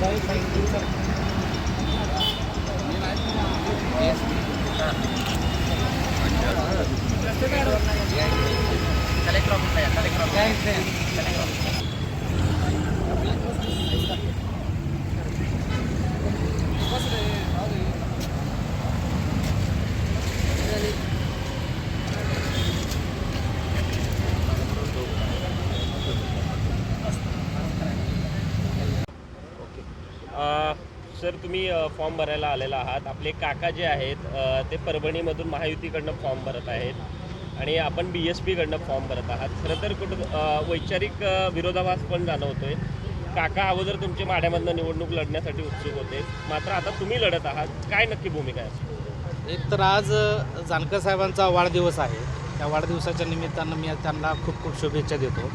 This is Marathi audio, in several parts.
Yes. Yes. Yes. सर तुम्ही फॉर्म भरायला आलेला आहात. आपले काका जे आहेत ते परभणीमधून महायुतीकडनं फॉर्म भरत आहेत आणि आपण बी एस पीकडनं फॉर्म भरत आहात. खरं तर कुठं वैचारिक विरोधाभास पण जाणवतोय. काका अगोदर तुमच्या माड्यामधनं निवडणूक लढण्यासाठी उत्सुक होते. मात्र आता तुम्ही लढत आहात. काय नक्की भूमिका आहे? एक तर आज जानकर साहेबांचा वाढदिवस आहे. त्या वाढदिवसाच्या निमित्तानं मी त्यांना खूप खूप शुभेच्छा देतो.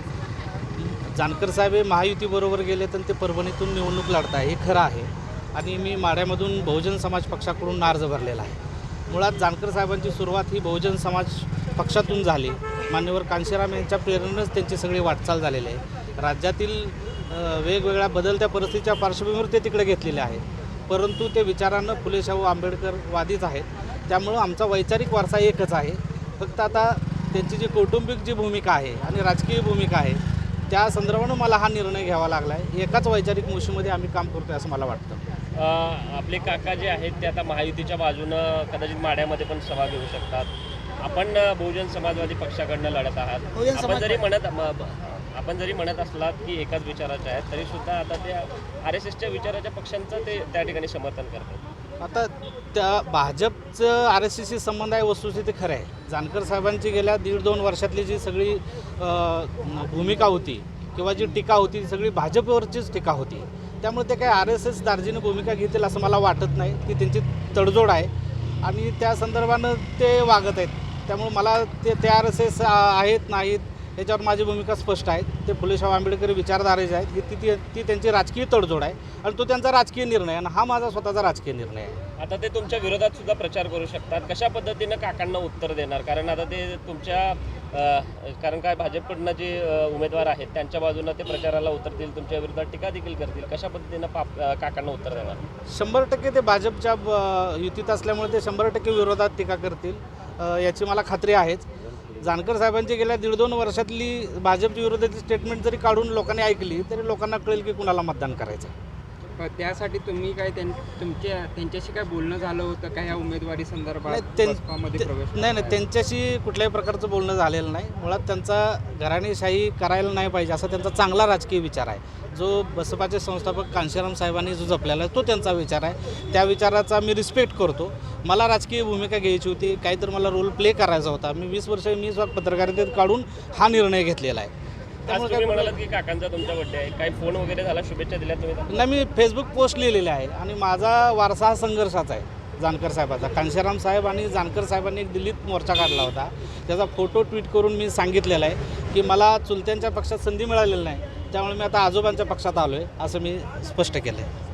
जानकर साहेब हे महायुतीबरोबर गेले तर ते परभणीतून निवडणूक लढत आहे हे खरं आहे. आणि मी माढ्यामधून बहुजन समाज पक्षाकडून अर्ज भरलेला आहे. मुळात जानकर साहेबांची सुरुवात ही बहुजन समाज पक्षातून झाली. मान्यवर कांशीराम यांच्या प्रेरणेनेच त्यांची सगळी वाटचाल झालेली आहे. राज्यातील वेगवेगळ्या बदलत्या परिस्थितीच्या पार्श्वभूमीवर ते तिकडे घेतलेले आहेत. परंतु ते विचारानं फुले शाहू आहेत. त्यामुळं आमचा वैचारिक वारसा एकच आहे. फक्त आता त्यांची जी कौटुंबिक जी भूमिका आहे आणि राजकीय भूमिका आहे त्या संदर्भानं मला हा निर्णय घ्यावा लागला आहे एकाच वैचारिक मोशीमध्ये आम्ही काम करतो असं मला वाटतं. आपले काका जे आहेत ते आता महायुतीच्या बाजूनं कदाचित माड्यामध्ये पण सभा घेऊ शकतात. आपण बहुजन समाजवादी पक्षाकडनं लढत आहात. आपण जरी म्हणत आपण जरी म्हणत असलात की एकाच विचाराचे आहेत तरी सुद्धा आता ते आर एस एसच्या विचाराच्या पक्षांचं ते त्या ठिकाणी समर्थन करतात. आता त्या भाजपचं आर एस एसशी संबंध आहे वस्तुस्थिती खरं आहे. जानकर साहेबांची गेल्या दीड दोन वर्षातली जी सगळी भूमिका होती किंवा जी टीका होती ती सगळी भाजपवरचीच टीका होती. त्यामुळे ते काय आर एस एस दार्जिनं भूमिका घेतील असं मला वाटत नाही. ती त्यांची तडजोड आहे. आणि त्या संदर्भानं ते वागत आहेत. त्यामुळे मला ते ते आर एस एस आहेत नाहीत याच्यावर माझी भूमिका स्पष्ट आहे. ते फुले शाहू आंबेडकरी विचारधारेचे आहेत. ही ती ती ती त्यांची राजकीय तडजोड आहे आणि तो त्यांचा राजकीय निर्णय आहे आणि हा माझा स्वतःचा राजकीय निर्णय आहे. आता ते तुमच्या विरोधात सुद्धा प्रचार करू शकतात. कशा पद्धतीनं काकांना उत्तर देणार? कारण आता ते तुमच्या कारण काय भाजपकडनं जे उमेदवार आहेत त्यांच्या बाजूनं ते प्रचाराला उतरतील तुमच्या विरोधात टीका देखील करतील. कशा पद्धतीनं पाप काकांना उत्तर देणार? शंभर टक्के ते भाजपच्या युतीत असल्यामुळे ते शंभर टक्के विरोधात टीका करतील. याची मला खात्री आहेच. जानकर साहेबांची गेल्या दीड दोन वर्षातली भाजपच्या विरोधाची स्टेटमेंट जरी काढून लोकांनी ऐकली तरी लोकांना कळेल की कुणाला मतदान करायचं त्यासाठी तुम्ही काय त्यां- तुमच्या त्यांच्याशी काय बोलणं झालं होतं का ह्या उमेदवारी संदर्भात नाही, प्रवेश नाही नाही त्यांच्याशी कुठल्याही प्रकारचं बोलणं झालेलं नाही. मुळात त्यांचा घराणेशाही करायला नाही पाहिजे असा त्यांचा चांगला राजकीय विचार आहे. जो बसपाचे संस्थापक कांशीराम साहेबांनी जो जपलेला आहे तो त्यांचा विचार आहे. त्या विचाराचा मी रिस्पेक्ट करतो. मला राजकीय भूमिका घ्यायची होती काहीतरी मला रोल प्ले करायचा होता. मी वीस वर्ष मी पत्रकारितेत काढून हा निर्णय घेतलेला आहे. आज त्यामुळे तुम्ही काय म्हणालात की काकांचा तुमचा बड्डे आहे. काही फोन वगैरे झाला? शुभेच्छा दिल्या तुम्ही नाही मी फेसबुक पोस्ट लिहिलेले आहे आणि माझा वारसा हा संघर्षाचा आहे जानकर साहेबाचा. कांशीराम साहेब आणि जानकर साहेबांनी एक दिल्लीत मोर्चा काढला होता. त्याचा फोटो ट्विट करून मी सांगितलेला आहे की मला चुलत्यांच्या पक्षात संधी मिळालेली नाही. त्यामुळे मी आता आजोबांच्या पक्षात आलो आहे असं मी स्पष्ट केलं आहे